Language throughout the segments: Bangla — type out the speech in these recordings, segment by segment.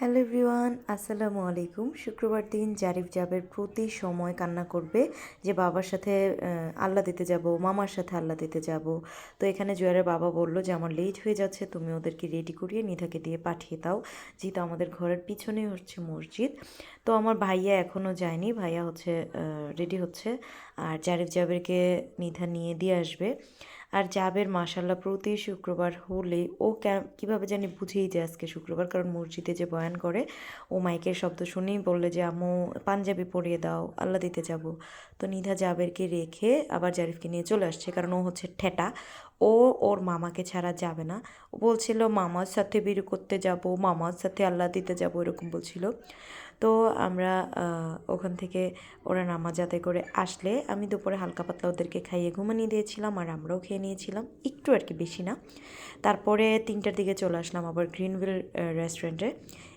হ্যালো এভরিওয়ান, আসসালামু আলাইকুম। শুক্রবার দিন জারিফ জাবের প্রতি সময় কান্না করবে যে বাবার সাথে আল্লাহ দিতে যাব, মামার সাথে আল্লাহ দিতে যাব। তো এখানে জুয়ারের বাবা বলল, যে আমার লেট হয়ে যাচ্ছে, তুমি ওদেরকে রেডি করিয়ে নিধাকে দিয়ে পাঠিয়ে দাও। যেহেতু আমাদের ঘরের পিছনেই হচ্ছে মসজিদ। তো আমার ভাইয়া এখনও যায়নি, ভাইয়া হচ্ছে রেডি হচ্ছে। আর জারিফ জাবেরকে নিধা নিয়ে দিয়ে আসবে। আর জাবের মাসাল্লাহ প্রতি শুক্রবার হলে ও কীভাবে জানি বুঝেই যায় আজকে শুক্রবার, কারণ মসজিদে যে বয়ান করে, ও মাইকের শব্দ শুনেই বললে যে, আম্মু, পাঞ্জাবি পরিয়ে দাও, আল্লাহ দিতে যাব। তো নিধা জাবেরকে রেখে আবার জারিফকে নিয়ে চলে আসছে, কারণ ও হচ্ছে ঠেটা। ও ওর মামাকে ছাড়া যাবে না। ও বলছিল, মামার সাথে বিরু করতে যাব, মামার সাথে আল্লাহ দিতে যাব, এরকম বলছিল। তো আমরা ওখান থেকে ওরা নামাজ আদায় করে আসলে আমি দুপুরে হালকা পাতলা ওদেরকে খাইয়ে ঘুমানিয়ে দিয়েছিলাম আর আমরাও খেয়ে নিয়েছিলাম। একটু আর কি বেশি না। তারপরে তিনটার দিকে চলে আসলাম আবার গ্রিনভিল রেস্টুরেন্টে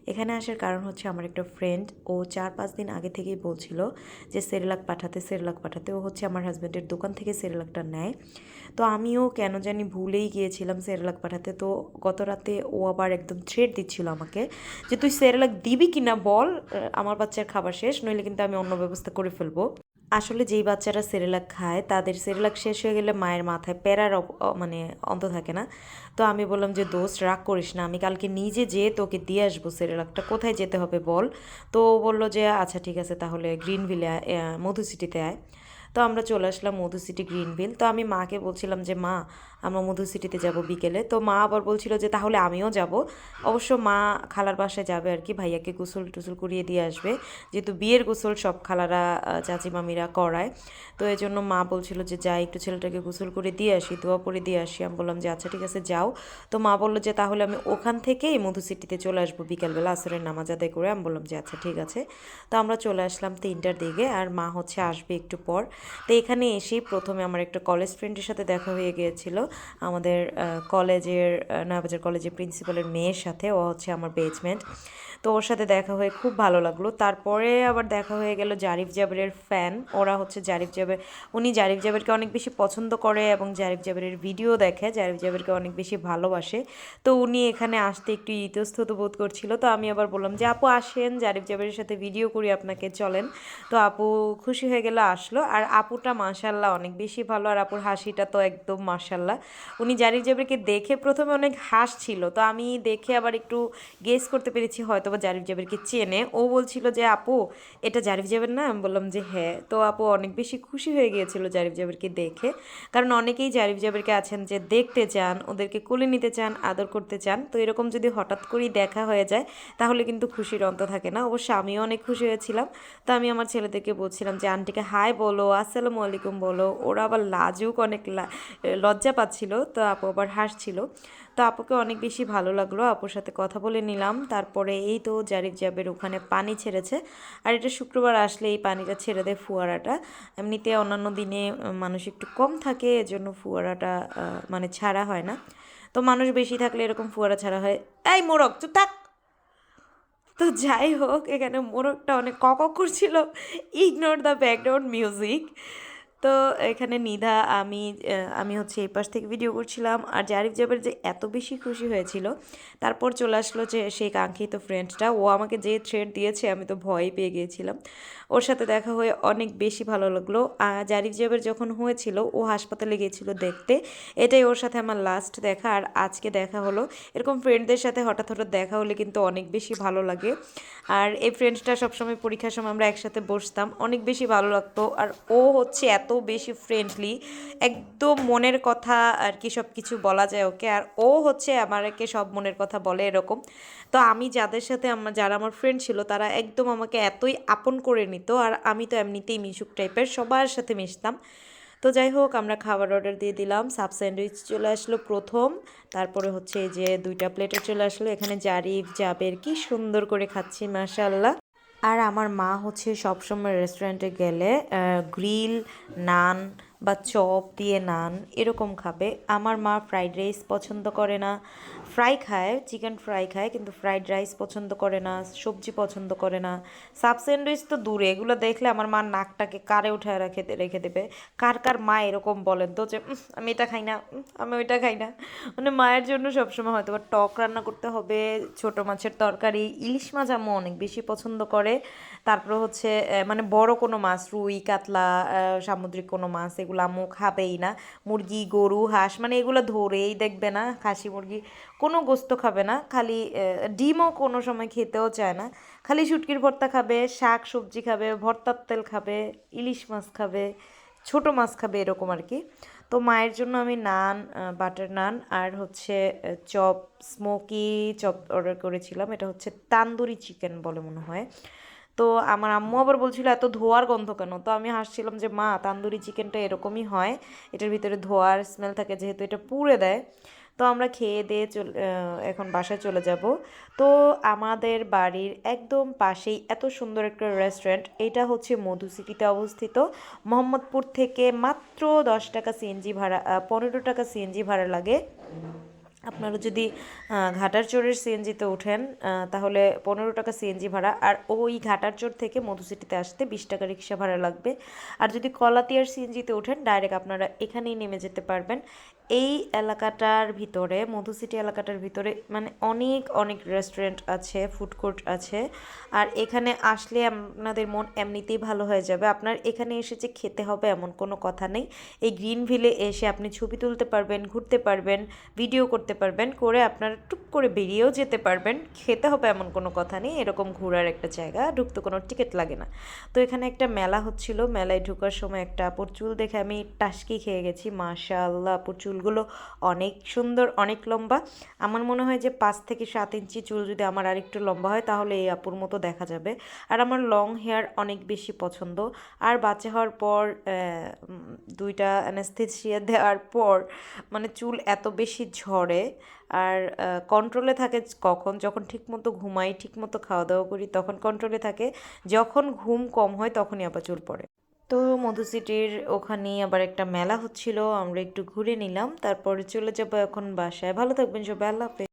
এখানে আসার কারণ হচ্ছে আমার একটা ফ্রেন্ড ও চার পাঁচ দিন আগে থেকেই বলছিল যে সেরেলাক পাঠাতে সেরেলাক পাঠাতে। ও হচ্ছে আমার হাজব্যান্ডের দোকান থেকে সেরেলাকটা নেয়। তো আমিও কেন জানি ভুলেই গিয়েছিলাম সেরেলাক পাঠাতে। তো গত রাতে ও আবার একদম থ্রেড দিচ্ছিল আমাকে যে, তুই সেরেলাক দিবি কিনা বল আমার বাচ্চার খাবার শেষ, নইলে কিন্তু আমি অন্য ব্যবস্থা করে ফেলব। আসলে যেই বাচ্চারা সেরেলাক খায়, তাদের সেরেলাক শেষ হয়ে গেলে মায়ের মাথায় প্যারার মানে অন্ত থাকে না। তো আমি বললাম যে, দোস্ত, রাগ করিস না, আমি কালকে নিজে যেয়ে তোকে দিয়ে আসব সেরেলাকটা, কোথায় যেতে হবে বল? তো ও বলল যে আচ্ছা ঠিক আছে, তাহলে গ্রিনভিলে মধু সিটিতে আয়। তো আমরা চলে আসলাম মধু সিটি গ্রিনভিল। তো আমি মাকে বলছিলাম যে, মা আমরা মধু সিটিতে যাব বিকেলে। তো মা আবার বলছিল যে, তাহলে আমিও যাব। অবশ্য মা খালার বাসায় যাবে আর কি, ভাইয়াকে গোসল টুসল করিয়ে দিয়ে আসবে। যেহেতু বিয়ের গোসল সব খালারা চাচি মামিরা করায়। তো এই জন্য মা বলছিল যে যাই একটু ছেলেটাকে গোসল করে দিয়ে আসি, দোয়া পরে দিয়ে আসি। আমি বললাম যে আচ্ছা ঠিক আছে, যাও। তো মা বলল যে, তাহলে আমি ওখান থেকেই মধু সিটিতে চলে আসব বিকালবেলা আসরের নামাজ আদায় করে। আমি বললাম যে আচ্ছা ঠিক আছে। তো আমরা চলে আসলাম তিনটার দিকে আর মা হচ্ছে আসবে একটু পর। তো এখানে এসেই প্রথমে আমার একটা কলেজ ফ্রেন্ডের সাথে দেখা হয়ে গিয়েছিল। আমাদের কলেজের নয়াবাজার কলেজের প্রিন্সিপালের মেয়ের সাথে ও হচ্ছে আমার বেজমেন্ট তো ওর সাথে দেখা হয়ে খুব ভালো লাগল। তারপরে আবার দেখা হয়ে গেল জারিফ জাবেরের ফ্যান ওরা হচ্ছে জারিফ জাবের, উনি জারিফ জাবেরকে অনেক বেশি পছন্দ করে এবং জারিফ জাবেরের ভিডিও দেখে, জারিফ জাবেরকে অনেক বেশি ভালোবাসে। তো উনি এখানে আসতে একটু ইতস্তত বোধ করছিল। তো আমি আবার বললাম যে, আপু, আসেন, জারিফ জাবেরের সাথে ভিডিও করি আপনাকে, চলেন। তো আপু খুশি হয়ে গেল, আসলো। আর আপুটা মাশাল্লাহ অনেক বেশি ভালো, আর আপুর হাসিটা তো একদম মাশাল্লাহ উনি জারিফ জাবেরকে দেখে প্রথমে অনেক হাসছিল। তো আমি দেখে আবার একটু গেস করতে পেরেছি হয়তো বা জারিফ জাবেরকে চেনে, ও বলছিল যে, আপু, এটা জারিফ জাবের না? আমি বললাম যে হ্যাঁ। তো আপু অনেক বেশি খুশি হয়ে গিয়েছিল জারিফ জাবেরকে দেখে। কারণ অনেকেই জারিফ জাবেরকে আছেন যে, দেখতে চান, ওদেরকে কোলে নিতে চান, আদর করতে চান। তো এরকম যদি হঠাৎ করেই দেখা হয়ে যায়, তাহলে কিন্তু খুশির অন্ত থাকে না। অবশ্য আমিও অনেক খুশি হয়েছিলাম। তো আমি আমার ছেলেদেরকে বলছিলাম যে, আন্টিকে হাই বলো, আসসালামু আলাইকুম বলো। ওরা আবার লাজুক, অনেক লজ্জা পাচ্ছিল। তো আপু আবার হাসছিল। তো আপুকে অনেক বেশি ভালো লাগল। আপুর সাথে কথা বলে নিলাম। তারপরে এই তো জারিফ জাবের ওখানে পানি ছেড়েছে। আর এটা শুক্রবার আসলে এই পানিটা ছেড়ে দেয় ফুয়ারাটা। এমনিতে অন্যান্য দিনে মানুষ একটু কম থাকে, এজন্য ফুয়ারাটা মানে ছাড়া হয় না। তো মানুষ বেশি থাকলে এরকম ফুয়ারা ছাড়া হয়। এই মোরগ, চুপ থাক! তো যাই হোক, এখানে মোরগটা অনেক কক করছিল। ইগনোর দ্য ব্যাকগ্রাউন্ড মিউজিক তো এখানে নিধা, আমি আমি হচ্ছে এই পাশ থেকে ভিডিও করছিলাম। আর জারিফ জাবের যে এত বেশি খুশি হয়েছিল, তারপর চলে আসলো যে সেই কাঙ্ক্ষিত ফ্রেন্ডটা ও আমাকে যে থ্রেড দিয়েছে, আমি তো ভয় পেয়ে গিয়েছিলাম। ওর সাথে দেখা হয়ে অনেক বেশি ভালো লাগল। আর জারিফ জাবের যখন হয়েছিল, ও হাসপাতালে গিয়েছিল দেখতে। এটাই ওর সাথে আমার লাস্ট দেখা। আর আজকে দেখা হলো, এরকম ফ্রেন্ডদের সাথে হঠাৎ হঠাৎ দেখা হলে কিন্তু অনেক বেশি ভালো লাগে। আর এই ফ্রেন্ডসটা সবসময় পরীক্ষার সময় আমরা একসাথে বসতাম। অনেক বেশি ভালো লাগতো। আর ও হচ্ছে এত বেশি ফ্রেন্ডলি একদম মনের কথা আর কি সব কিছু বলা যায় ওকে। আর ও হচ্ছে আমাকে সব মনের কথা বলে এরকম। তো আমি যাদের সাথে আমার, যারা আমার ফ্রেন্ড ছিল, তারা একদম আমাকে এতই আপন করে নিত। আর আমি তো এমনিতেই মিশুক টাইপের সবার সাথে মিশতাম। তো যাই হোক, আমরা খাবার অর্ডার দিয়ে দিলাম, সাব স্যান্ডউইচ চলে আসলো প্রথম। তারপরে হচ্ছে এই যে দুইটা প্লেটে চলে আসলো। এখানে জারিফ, জাবের কি সুন্দর করে খাচ্ছি মাশাল্লাহ আর আমার মা হচ্ছে সবসময় রেস্টুরেন্টে গেলে গ্রিল নান বা চপ দিয়ে নান এরকম খাবে। আমার মা ফ্রাইড রাইস পছন্দ করে না। ফ্রাই খায়, চিকেন ফ্রাই খায়, কিন্তু ফ্রাইড রাইস পছন্দ করে না, সবজি পছন্দ করে না। সাব স্যান্ডউইচ তো দূরে, এগুলো দেখলে আমার মা নাকটাকে কারে উঠায় রেখে রেখে দেবে। কার কার মা এরকম বলেন তো যে আমি এটা খাই না আমি ওইটা খাই না। মানে মায়ের জন্য সবসময় হয়তো বা টক রান্না করতে হবে, ছোট মাছের তরকারি, ইলিশ মাছ আম্মু অনেক বেশি পছন্দ করে। তারপরে হচ্ছে মানে বড় কোনো মাছ, রুই, কাতলা সামুদ্রিক কোনো মাছ, এগুলো আম্মু খাবেই না। মুরগি, গরু, হাঁস মানে এগুলো ধরেই দেখবে না, খাসি, মুরগি কোনো গোস্ত খাবে না, খালি ডিমও কোনো সময় খেতেও চায় না। খালি শুটকির ভর্তা খাবে, শাক সবজি খাবে, ভর্তার তেল খাবে, ইলিশ মাছ খাবে, ছোট মাছ খাবে এরকম আর কি। তো মায়ের জন্য আমি নান বাটার নান আর হচ্ছে চপ, স্মোকি চপ অর্ডার করেছিলাম। এটা হচ্ছে তান্দুরি চিকেন বলে মনে হয়। তো আমার আম্মু আবার বলছিল, এত ধোয়ার গন্ধ কেন? তো আমি হাসছিলাম যে, মা, তান্দুরি চিকেনটা এরকমই হয়। এটার ভিতরে ধোয়ার স্মেল থাকে, যেহেতু এটা পুড়ে দেয়। তো আমরা খেয়ে দিয়ে চল এখন বাসায় চলে যাব। তো আমাদের বাড়ির একদম পাশেই এত সুন্দর একটা রেস্টুরেন্ট এটা হচ্ছে মধু সিটিতে অবস্থিত। মোহাম্মদপুর থেকে মাত্র দশ টাকা সিএনজি ভাড়া পনেরো টাকা সিএনজি ভাড়া লাগে। আপনারা যদি আহ, ঘাটার চোরের সিএনজিতে ওঠেন তাহলে পনেরো টাকা সিএনজি ভাড়া। আর ওই ঘাটার চোর থেকে মধু সিটিতে আসতে বিশ টাকা রিক্সা ভাড়া লাগবে। আর যদি কলাতিয়ার সিএনজিতে ওঠেন ডাইরেক্ট আপনারা এখানেই নেমে যেতে পারবেন। এই এলাকাটার ভিতরে, মধু সিটি এলাকাটার ভিতরে মানে অনেক অনেক রেস্টুরেন্ট আছে ফুড কোর্ট আছে। আর এখানে আসলে আপনাদের মন এমনিতেই ভালো হয়ে যাবে। আপনার এখানে এসে যে খেতে হবে এমন কোনো কথা নেই। এই গ্রিন ভিলে এসে আপনি ছবি তুলতে পারবেন, ঘুরতে পারবেন ভিডিও করতে পারবেন, করে আপনারা টুক করে বেরিয়েও যেতে পারবেন। খেতে হবে এমন কোনো কথা নেই। এরকম ঘোরার একটা জায়গা, ঢুকতে কোনো টিকিট লাগে না। তো এখানে একটা মেলা হচ্ছিল। মেলায় ঢুকার সময় একটা আপুর চুল দেখে আমি টাসকি খেয়ে গেছি। মাশাআল্লাহ, আপুর চুলগুলো অনেক সুন্দর, অনেক লম্বা। আমার মনে হয় যে পাঁচ থেকে সাত ইঞ্চি চুল যদি আমার আর একটু লম্বা হয়, তাহলে এই আপুর মতো দেখা যাবে। আর আমার লং হেয়ার অনেক বেশি পছন্দ। আর বাচ্চা হওয়ার পর দুইটা অ্যানেস্থেসিয়া দেওয়ার পর মানে চুল এত বেশি ঝরে, আর কন্ট্রোলে থাকে কখন যখন ঠিকমতো ঘুমাই, ঠিকমতো খাওয়া দাওয়া করি, তখন কন্ট্রোলে থাকে। যখন ঘুম কম হয়, তখনই আবার চুল পড়ে। তো মধুসিটির ওখানে আবার একটা মেলা হচ্ছিল, আমরা একটু ঘুরে নিলাম, তারপরে চলে যাব এখন বাসায়। ভালো থাকবেন সবাই, আল্লাহ হাফেজ।